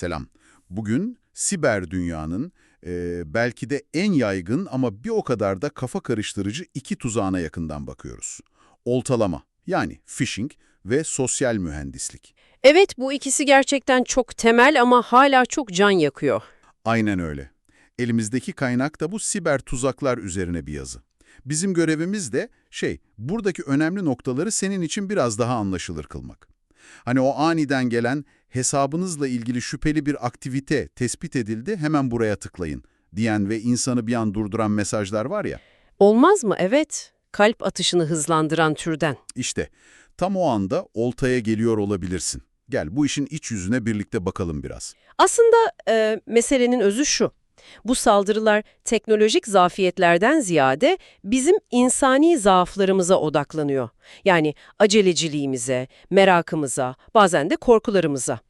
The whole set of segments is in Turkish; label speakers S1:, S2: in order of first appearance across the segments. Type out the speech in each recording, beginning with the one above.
S1: selam. Bugün siber dünyanın e, belki de en yaygın ama bir o kadar da kafa karıştırıcı iki tuzağına yakından bakıyoruz. Oltalama yani phishing ve sosyal mühendislik.
S2: Evet bu ikisi gerçekten çok temel ama hala çok can yakıyor.
S1: Aynen öyle. Elimizdeki kaynak da bu siber tuzaklar üzerine bir yazı. Bizim görevimiz de şey, buradaki önemli noktaları senin için biraz daha anlaşılır kılmak. Hani o aniden gelen hesabınızla ilgili şüpheli bir aktivite tespit edildi, hemen buraya tıklayın diyen ve insanı bir an durduran mesajlar var ya.
S2: Olmaz mı? Evet. Kalp atışını hızlandıran türden.
S1: İşte tam o anda oltaya geliyor olabilirsin. Gel bu işin iç yüzüne birlikte bakalım biraz.
S2: Aslında e, meselenin özü şu. Bu saldırılar teknolojik zafiyetlerden ziyade bizim insani zaaflarımıza odaklanıyor. Yani aceleciliğimize, merakımıza, bazen de korkularımıza.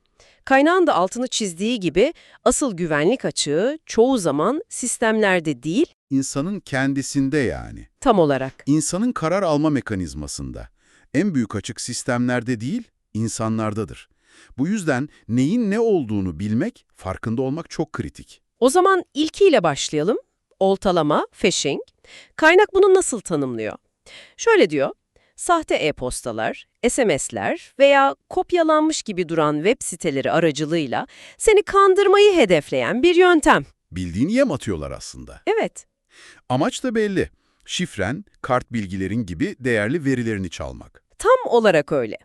S2: Kaynağın da altını çizdiği gibi asıl güvenlik açığı çoğu zaman sistemlerde değil,
S1: İnsanın kendisinde yani.
S2: tam olarak.
S1: İnsanın karar alma mekanizmasında. En büyük açık sistemlerde değil, insanlardadır. Bu yüzden neyin ne olduğunu bilmek, farkında olmak çok kritik.
S2: O zaman ilkiyle başlayalım. Oltalama, phishing. Kaynak bunu nasıl tanımlıyor? Şöyle diyor, sahte e-postalar, SMS'ler veya kopyalanmış gibi duran web siteleri aracılığıyla seni kandırmayı hedefleyen bir yöntem.
S1: Bildiğin yem atıyorlar aslında.
S2: Evet,
S1: Amaç da belli. Şifren, kart bilgilerin gibi değerli verilerini çalmak.
S2: tam olarak öyle.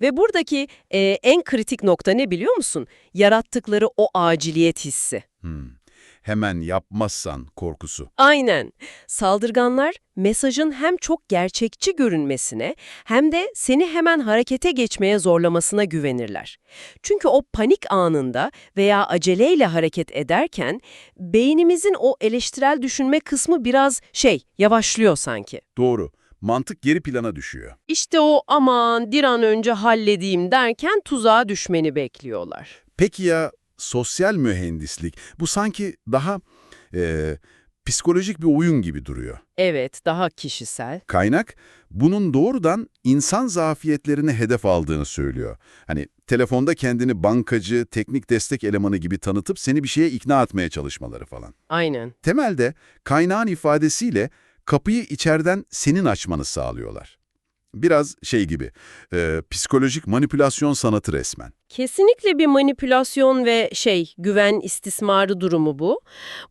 S2: Ve buradaki e, en kritik nokta ne biliyor musun? Yarattıkları o aciliyet hissi.
S1: Hmm. Hemen yapmazsan korkusu.
S2: Aynen. Saldırganlar mesajın hem çok gerçekçi görünmesine hem de seni hemen harekete geçmeye zorlamasına güvenirler. Çünkü o panik anında veya aceleyle hareket ederken beynimizin o eleştirel düşünme kısmı biraz şey, yavaşlıyor sanki.
S1: Doğru. Mantık geri plana düşüyor.
S2: İşte o aman bir an önce halledeyim derken tuzağa düşmeni bekliyorlar.
S1: Peki ya sosyal mühendislik? Bu sanki daha eee, psikolojik bir oyun gibi duruyor.
S2: Evet, daha kişisel.
S1: Kaynak bunun doğrudan insan zafiyetlerini hedef aldığını söylüyor. Hani telefonda kendini bankacı, teknik destek elemanı gibi tanıtıp seni bir şeye ikna etmeye çalışmaları falan.
S2: Aynen.
S1: Temelde kaynağın ifadesiyle kapıyı içeriden senin açmanı sağlıyorlar. Biraz şey gibi, e, psikolojik manipülasyon sanatı resmen.
S2: Kesinlikle bir manipülasyon ve şey, güven istismarı durumu bu.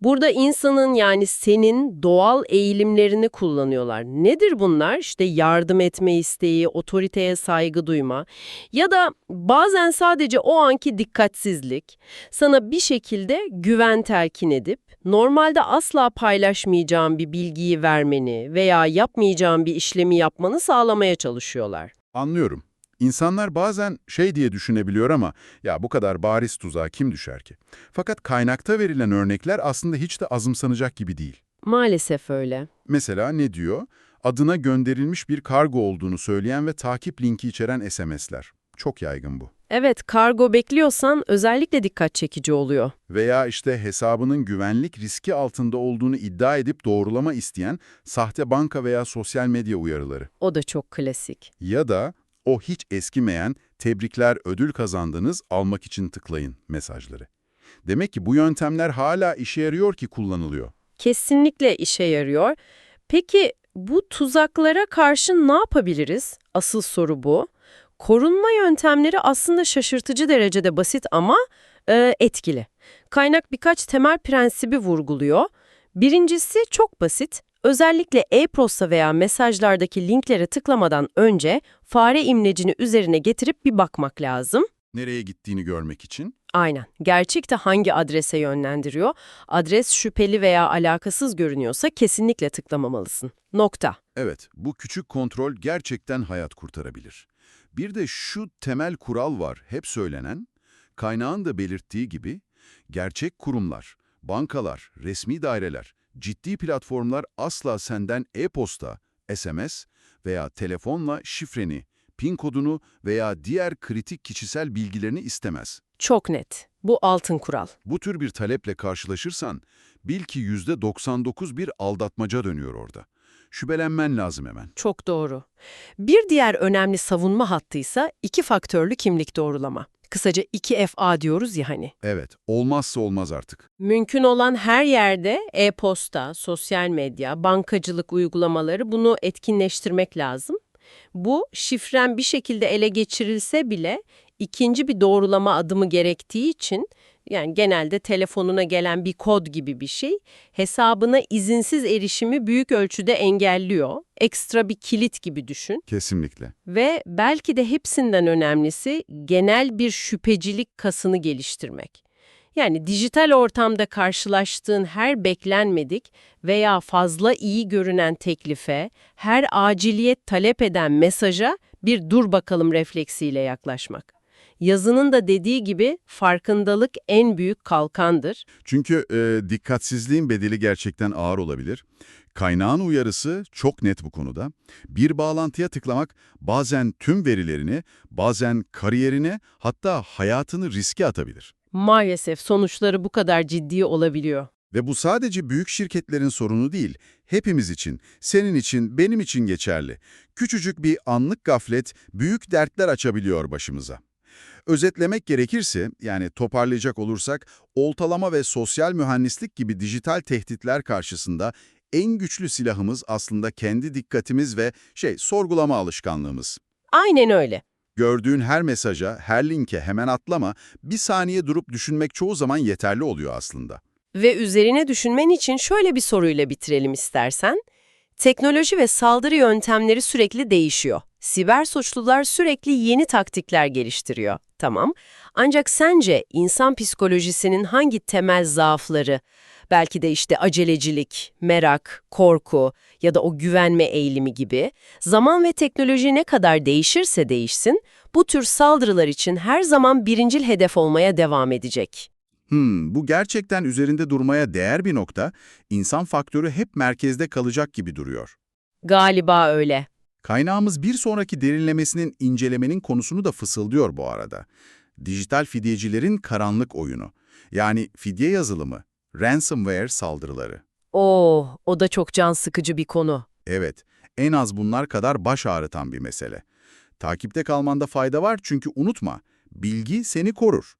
S2: Burada insanın yani senin doğal eğilimlerini kullanıyorlar. Nedir bunlar? İşte yardım etme isteği, otoriteye saygı duyma ya da bazen sadece o anki dikkatsizlik, sana bir şekilde güven telkin edip normalde asla paylaşmayacağın bir bilgiyi vermeni veya yapmayacağın bir işlemi yapmanı sağlamaya çalışıyorlar.
S1: Anlıyorum. İnsanlar bazen şey diye düşünebiliyor ama ya bu kadar bariz tuzağa kim düşer ki? Fakat kaynakta verilen örnekler aslında hiç de azımsanacak gibi değil.
S2: Maalesef öyle.
S1: Mesela ne diyor? Adına gönderilmiş bir kargo olduğunu söyleyen ve takip linki içeren SMS'ler. Çok yaygın bu.
S2: Evet, kargo bekliyorsan özellikle dikkat çekici oluyor.
S1: Veya işte hesabının güvenlik riski altında olduğunu iddia edip doğrulama isteyen sahte banka veya sosyal medya uyarıları.
S2: O da çok klasik.
S1: Ya da o hiç eskimeyen tebrikler ödül kazandınız almak için tıklayın mesajları. Demek ki bu yöntemler hala işe yarıyor ki kullanılıyor.
S2: Kesinlikle işe yarıyor. Peki bu tuzaklara karşı ne yapabiliriz? Asıl soru bu. Korunma yöntemleri aslında şaşırtıcı derecede basit ama e, etkili. Kaynak birkaç temel prensibi vurguluyor. Birincisi çok basit. Özellikle e-posta veya mesajlardaki linklere tıklamadan önce fare imlecini üzerine getirip bir bakmak lazım.
S1: Nereye gittiğini görmek için.
S2: Aynen. Gerçekte hangi adrese yönlendiriyor? Adres şüpheli veya alakasız görünüyorsa kesinlikle tıklamamalısın. Nokta.
S1: Evet, bu küçük kontrol gerçekten hayat kurtarabilir. Bir de şu temel kural var, hep söylenen, kaynağın da belirttiği gibi, gerçek kurumlar, bankalar, resmi daireler, ciddi platformlar asla senden e-posta, SMS veya telefonla şifreni, PIN kodunu veya diğer kritik kişisel bilgilerini istemez.
S2: Çok net. Bu altın kural.
S1: Bu tür bir taleple karşılaşırsan, bil ki %99 bir aldatmaca dönüyor orada. Şüphelenmen lazım hemen.
S2: Çok doğru. Bir diğer önemli savunma hattıysa iki faktörlü kimlik doğrulama. Kısaca 2FA diyoruz ya hani.
S1: Evet, olmazsa olmaz artık.
S2: Mümkün olan her yerde e-posta, sosyal medya, bankacılık uygulamaları bunu etkinleştirmek lazım. Bu şifren bir şekilde ele geçirilse bile ikinci bir doğrulama adımı gerektiği için yani genelde telefonuna gelen bir kod gibi bir şey hesabına izinsiz erişimi büyük ölçüde engelliyor. Ekstra bir kilit gibi düşün.
S1: Kesinlikle.
S2: Ve belki de hepsinden önemlisi genel bir şüphecilik kasını geliştirmek. Yani dijital ortamda karşılaştığın her beklenmedik veya fazla iyi görünen teklife, her aciliyet talep eden mesaja bir dur bakalım refleksiyle yaklaşmak. Yazının da dediği gibi farkındalık en büyük kalkandır.
S1: Çünkü e, dikkatsizliğin bedeli gerçekten ağır olabilir. Kaynağın uyarısı çok net bu konuda. Bir bağlantıya tıklamak bazen tüm verilerini, bazen kariyerini, hatta hayatını riske atabilir.
S2: Maalesef sonuçları bu kadar ciddi olabiliyor.
S1: Ve bu sadece büyük şirketlerin sorunu değil, hepimiz için, senin için, benim için geçerli. Küçücük bir anlık gaflet büyük dertler açabiliyor başımıza. Özetlemek gerekirse, yani toparlayacak olursak, oltalama ve sosyal mühendislik gibi dijital tehditler karşısında en güçlü silahımız aslında kendi dikkatimiz ve şey sorgulama alışkanlığımız.
S2: Aynen öyle.
S1: Gördüğün her mesaja, her linke hemen atlama, bir saniye durup düşünmek çoğu zaman yeterli oluyor aslında.
S2: Ve üzerine düşünmen için şöyle bir soruyla bitirelim istersen. Teknoloji ve saldırı yöntemleri sürekli değişiyor. Siber suçlular sürekli yeni taktikler geliştiriyor. Tamam. Ancak sence insan psikolojisinin hangi temel zaafları, belki de işte acelecilik, merak, korku ya da o güvenme eğilimi gibi zaman ve teknoloji ne kadar değişirse değişsin, bu tür saldırılar için her zaman birincil hedef olmaya devam edecek.
S1: Hmm, bu gerçekten üzerinde durmaya değer bir nokta, insan faktörü hep merkezde kalacak gibi duruyor.
S2: Galiba öyle.
S1: Kaynağımız bir sonraki derinlemesinin incelemenin konusunu da fısıldıyor bu arada. Dijital fidyecilerin karanlık oyunu. Yani fidye yazılımı, ransomware saldırıları.
S2: Oo, o da çok can sıkıcı bir konu.
S1: Evet, en az bunlar kadar baş ağrıtan bir mesele. Takipte kalmanda fayda var çünkü unutma, bilgi seni korur.